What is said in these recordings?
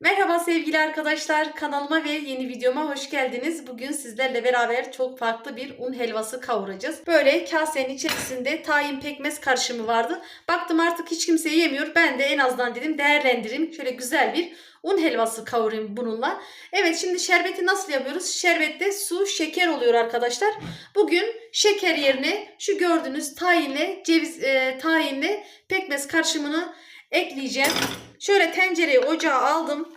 Merhaba sevgili arkadaşlar. Kanalıma ve yeni videoma hoş geldiniz. Bugün sizlerle beraber çok farklı bir un helvası kavuracağız. Böyle kasenin içerisinde tahin pekmez karışımı vardı. Baktım artık hiç kimse yemiyor. Ben de en azından dedim değerlendireyim. Şöyle güzel bir un helvası kavurayım bununla. Evet şimdi şerbeti nasıl yapıyoruz? Şerbette su, şeker oluyor arkadaşlar. Bugün şeker yerine şu gördüğünüz tahinle ceviz e, tahinle pekmez karışımını ekleyeceğim. Şöyle tencereyi ocağa aldım.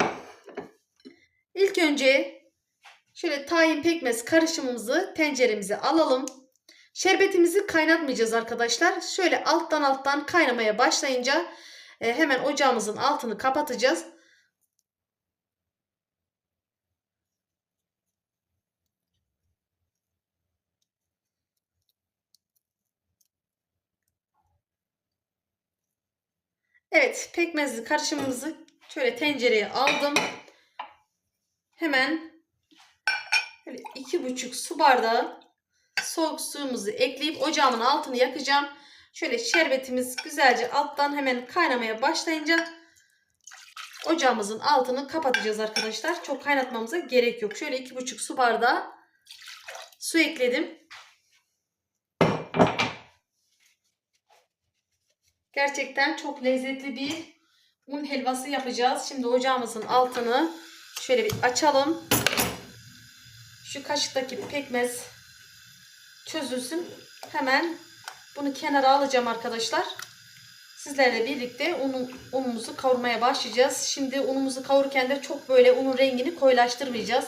İlk önce şöyle tahin pekmez karışımımızı tenceremize alalım. Şerbetimizi kaynatmayacağız arkadaşlar. Şöyle alttan alttan kaynamaya başlayınca e, hemen ocağımızın altını kapatacağız. Evet pekmezli karışımımızı şöyle tencereye aldım. Hemen iki buçuk su bardağı soğuk suyumuzu ekleyip ocağımın altını yakacağım. Şöyle şerbetimiz güzelce alttan hemen kaynamaya başlayınca ocağımızın altını kapatacağız arkadaşlar. Çok kaynatmamıza gerek yok. Şöyle iki buçuk su bardağı su ekledim. Gerçekten çok lezzetli bir un helvası yapacağız. Şimdi ocağımızın altını şöyle bir açalım. Şu kaşıktaki pekmez çözülsün. Hemen bunu kenara alacağım arkadaşlar. Sizlerle birlikte unu, unumuzu kavurmaya başlayacağız. Şimdi unumuzu kavururken de çok böyle unun rengini koyulaştırmayacağız.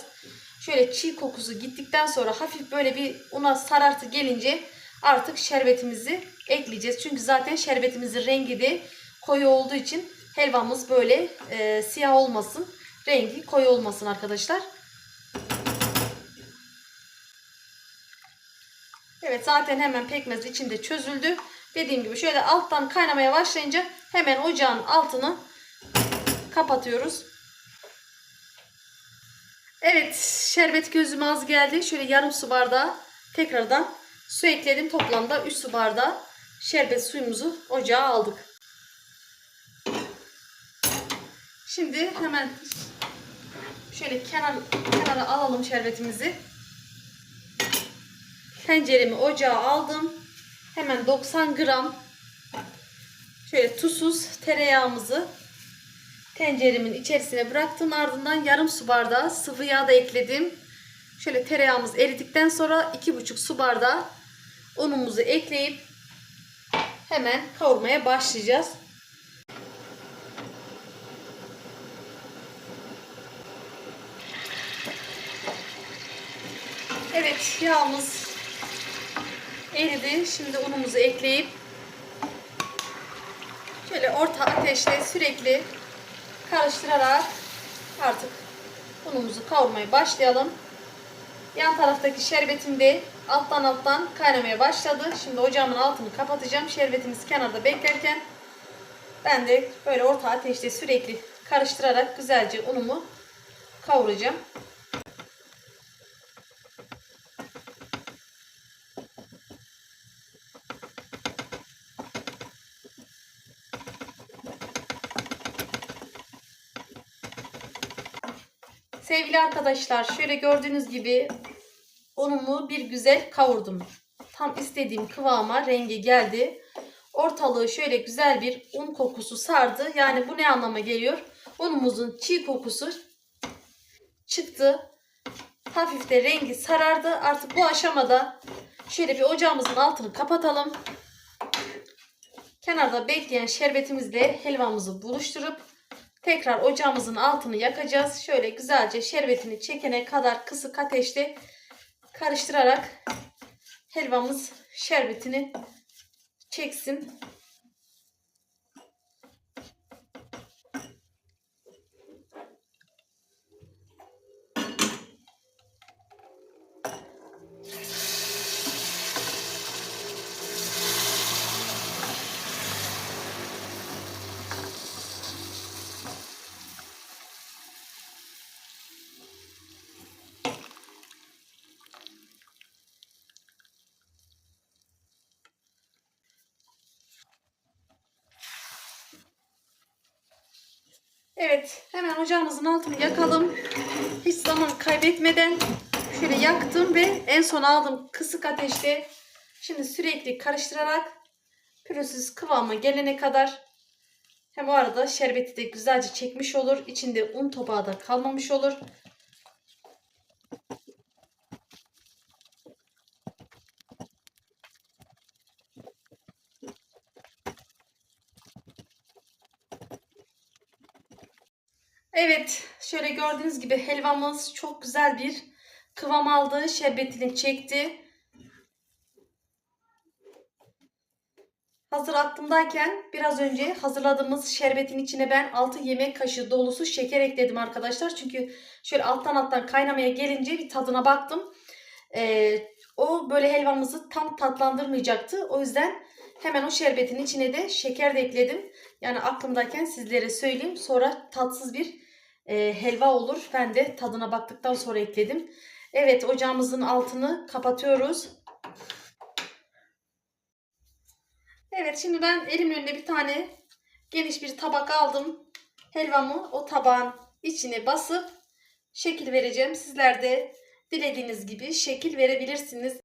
Şöyle çiğ kokusu gittikten sonra hafif böyle bir una sarartı gelince artık şerbetimizi ekleyeceğiz. Çünkü zaten şerbetimizin rengi de koyu olduğu için helvamız böyle e, siyah olmasın. Rengi koyu olmasın arkadaşlar. Evet zaten hemen pekmez içinde çözüldü. Dediğim gibi şöyle alttan kaynamaya başlayınca hemen ocağın altını kapatıyoruz. Evet şerbet gözüme az geldi. Şöyle yarım su bardağı tekrardan su ekledim. Toplamda 3 su bardağı şerbet suyumuzu ocağa aldık. Şimdi hemen şöyle kenar, kenara alalım şerbetimizi. Tenceremi ocağa aldım. Hemen 90 gram şöyle tuzsuz tereyağımızı tenceremin içerisine bıraktım. Ardından yarım su bardağı sıvı yağ da ekledim. Şöyle tereyağımız eridikten sonra 2,5 su bardağı unumuzu ekleyip hemen kavurmaya başlayacağız. Evet yağımız eridi. Şimdi unumuzu ekleyip şöyle orta ateşte sürekli karıştırarak artık unumuzu kavurmaya başlayalım. Yan taraftaki şerbetim de alttan alttan kaynamaya başladı. Şimdi ocağımın altını kapatacağım. Şerbetimiz kenarda beklerken ben de böyle orta ateşte sürekli karıştırarak güzelce unumu kavuracağım. Sevgili arkadaşlar şöyle gördüğünüz gibi unumu bir güzel kavurdum. Tam istediğim kıvama rengi geldi. Ortalığı şöyle güzel bir un kokusu sardı. Yani bu ne anlama geliyor? Unumuzun çiğ kokusu çıktı. Hafif de rengi sarardı. Artık bu aşamada şöyle bir ocağımızın altını kapatalım. Kenarda bekleyen şerbetimizle helvamızı buluşturup tekrar ocağımızın altını yakacağız. Şöyle güzelce şerbetini çekene kadar kısık ateşte karıştırarak helvamız şerbetini çeksin. Evet hemen ocağımızın altını yakalım. Hiç zaman kaybetmeden şöyle yaktım ve en son aldım kısık ateşte. Şimdi sürekli karıştırarak pürüzsüz kıvama gelene kadar hem o arada şerbeti de güzelce çekmiş olur. İçinde un topağı da kalmamış olur. Evet, şöyle gördüğünüz gibi helvamız çok güzel bir kıvam aldı. Şerbetini çekti. Hazır aklımdayken biraz önce hazırladığımız şerbetin içine ben 6 yemek kaşığı dolusu şeker ekledim arkadaşlar. Çünkü şöyle alttan alttan kaynamaya gelince bir tadına baktım. Ee, o böyle helvamızı tam tatlandırmayacaktı. O yüzden hemen o şerbetin içine de şeker de ekledim. Yani aklımdayken sizlere söyleyeyim. Sonra tatsız bir e, helva olur. Ben de tadına baktıktan sonra ekledim. Evet ocağımızın altını kapatıyoruz. Evet şimdi ben elimin önünde bir tane geniş bir tabak aldım. Helvamı o tabağın içine basıp şekil vereceğim. Sizler de dilediğiniz gibi şekil verebilirsiniz.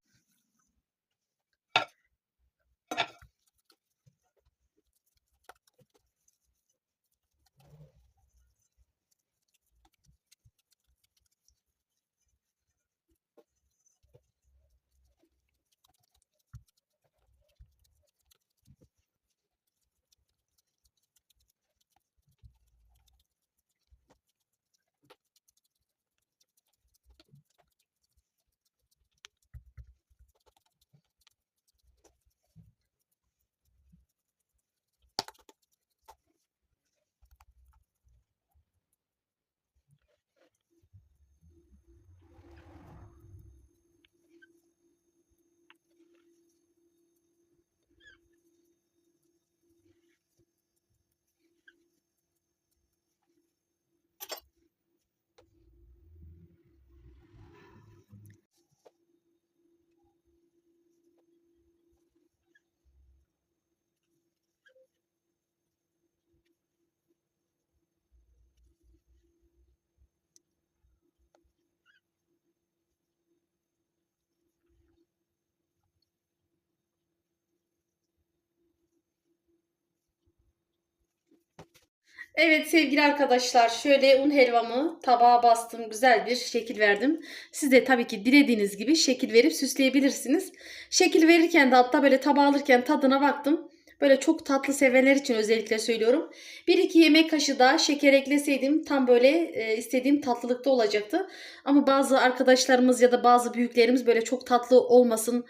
Evet sevgili arkadaşlar şöyle un helvamı tabağa bastım güzel bir şekil verdim. Siz de tabii ki dilediğiniz gibi şekil verip süsleyebilirsiniz. Şekil verirken de hatta böyle tabağa alırken tadına baktım. Böyle çok tatlı sevenler için özellikle söylüyorum. 1-2 yemek kaşığı daha şeker ekleseydim tam böyle e, istediğim tatlılıkta olacaktı. Ama bazı arkadaşlarımız ya da bazı büyüklerimiz böyle çok tatlı olmasın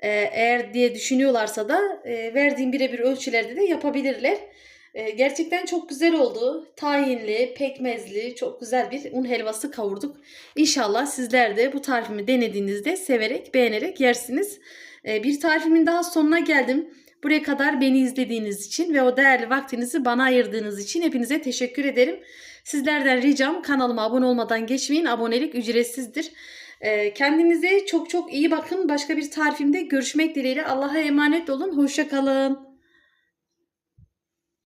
e, eğer diye düşünüyorlarsa da e, verdiğim birebir ölçülerde de yapabilirler. Ee, Gerçekten çok güzel oldu. Tahinli, pekmezli, çok güzel bir un helvası kavurduk. İnşallah sizler de bu tarifimi denediğinizde severek, beğenerek yersiniz. Ee, Bir tarifimin daha sonuna geldim. Buraya kadar beni izlediğiniz için ve o değerli vaktinizi bana ayırdığınız için hepinize teşekkür ederim. Sizlerden ricam kanalıma abone olmadan geçmeyin. Abonelik ücretsizdir. Ee, Kendinize çok çok iyi bakın. Başka bir tarifimde görüşmek dileğiyle. Allah'a emanet olun. Hoşça kalın.